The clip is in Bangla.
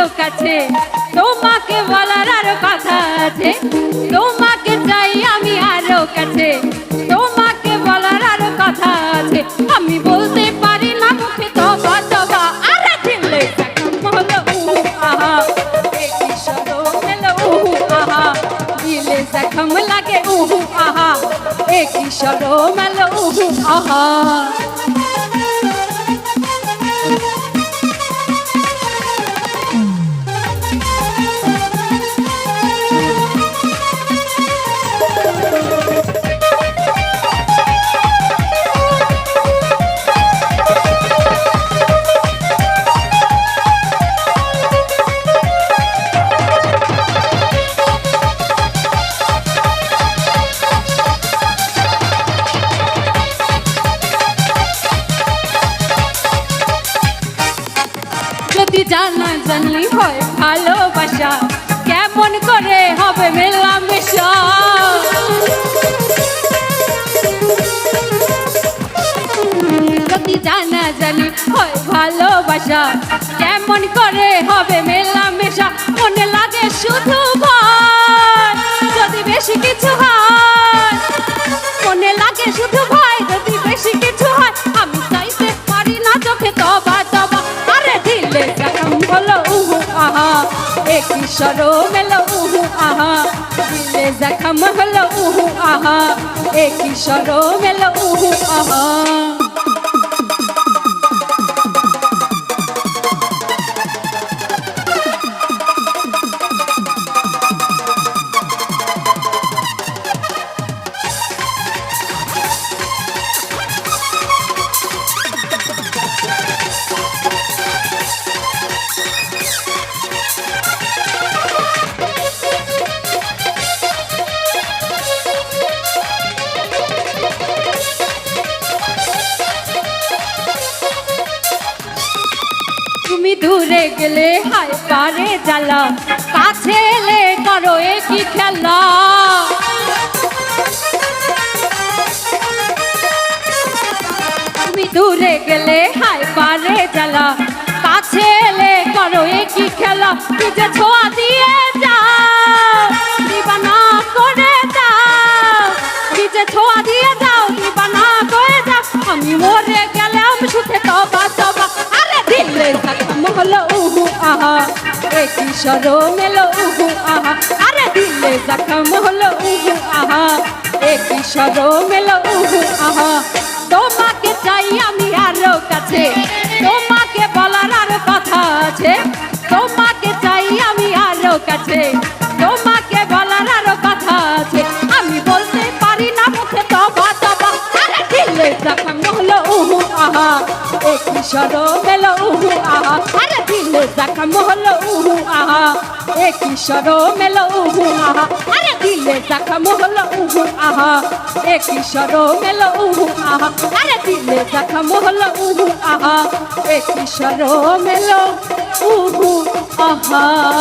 আরও কাছে, তোমাকে বলার আরও কথা আছে। তোমাকে চাই আমি আরও কাছে, তোমাকে বলার আরও কথা আছে। আমি বলতে পারি না মুখে তবা তবা, আরে দিলে হলো জখম লাগে উহু আহা একই সরম উহু আহা। জানা জানলি হয় ভালোবাসা। কেমন করে হবে মেলামেশা যদি জানা জানি হয় ভালোবাসা, কেমন করে হবে মেলামেশা মনে লাগে শুধু একই সরম এলো উহু আহা। দিলে জখম হলো উহু, আহা। এ সরম এলো উহু আহা। তুমি দূরে গেলে, হায় পারে জ্বালা। কাছে এলে করো একই খেলা। তুমি দূরে গেলে, হায় পারে জ্বালা। কাছে এলে করো একই খেলা। নিজে ছোঁয়া দিয়ে যাও, দিবানা করে যাও। নিজে ছোঁয়া দিয়ে যাও, দিবানা করে যাও। আমি মরে গেলাম সুখে তবা তবা আরে দিলে জখম হলো, উহু, আহা। একই সরম এলো, উহু, আহা। আরে দিলে জখম হলো, উহু, আহা। একই সরম এলো, উহু, আহা। তোমাকে চাই আমি আরও কাছে। তোমাকে বলার আর কথা আছে। তোমাকে চাই আমি আরও কাছে। সরম এলো উহু, আহা। আরে দিলে জখম হলো উহু, আহা। আরে দিলে জখম হলো উহু, আহা। আরে দিলে জখম হলো উহু, আহা। একই সরম এলো উহু, আহা।